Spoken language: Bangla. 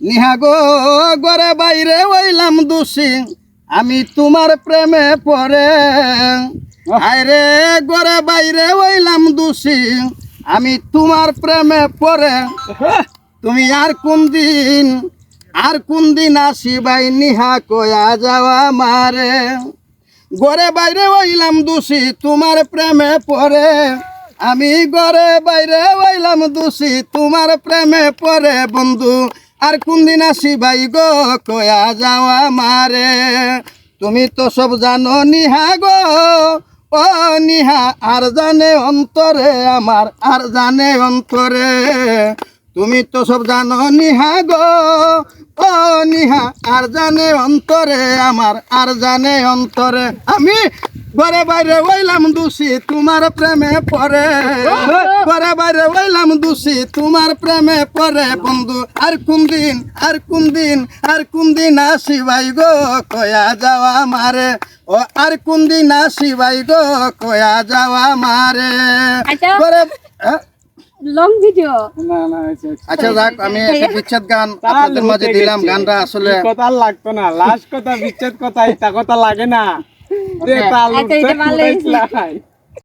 নিহা গো, ঘরে বাইরে হইলাম দোষী। আমি তোমার প্রেমে পড়ে। আরে ঘরে বাইরে হইলাম দোষী। আমি তোমার প্রেমে পড়ে। তুমি আর কোন দিন, আর কোন দিন আসিবাই নিহা কয়া যাওয়া মারে। ঘরে বাইরে ওইলাম দোষী, তোমার প্রেমে পড়ে। আমি ঘরে বাইরে হইলাম দোষী, তোমার প্রেমে পড়ে বন্ধু। আর কোন দিন আসি ভাই গো, কয়া যাওয়া মারে তুমি তো সব জানো নিহা গো, ও নিহা, আর জানে অন্তরে, আমার আর জানে অন্তরে। তুমি তো সব জানো নিহা গো, ও নিহা, আর জানে অন্তরে, আমার আর জানে অন্তরে। আমি ঘরে বাইরে হইলাম দোষী তোমার প্রেমে পড়ে। ঘরে বাইরে হইলাম দোষী তোমার প্রেমে পরে বন্ধু। আর কোন দিন আর কোন দিন আর কোন দিন আসি ভাই গো কয়া যাওয়া মারে ও আর কোন দিন আসি ভাই গো কয়া যাওয়া মারে আচ্ছা। হ্যাঁ? লং ভিডিও না না আচ্ছা, আচ্ছা। আচ্ছা যাক আমি একটা বিচ্ছেদ গান আপনাদের মাঝে দিলাম। গানটা আসলে কথা লাগতো না। লাস্ট কথা বিচ্ছেদ কথা এটা কথা লাগে না। যে Okay. তাল আচ্ছা, এটা। উড়াইছিলাই।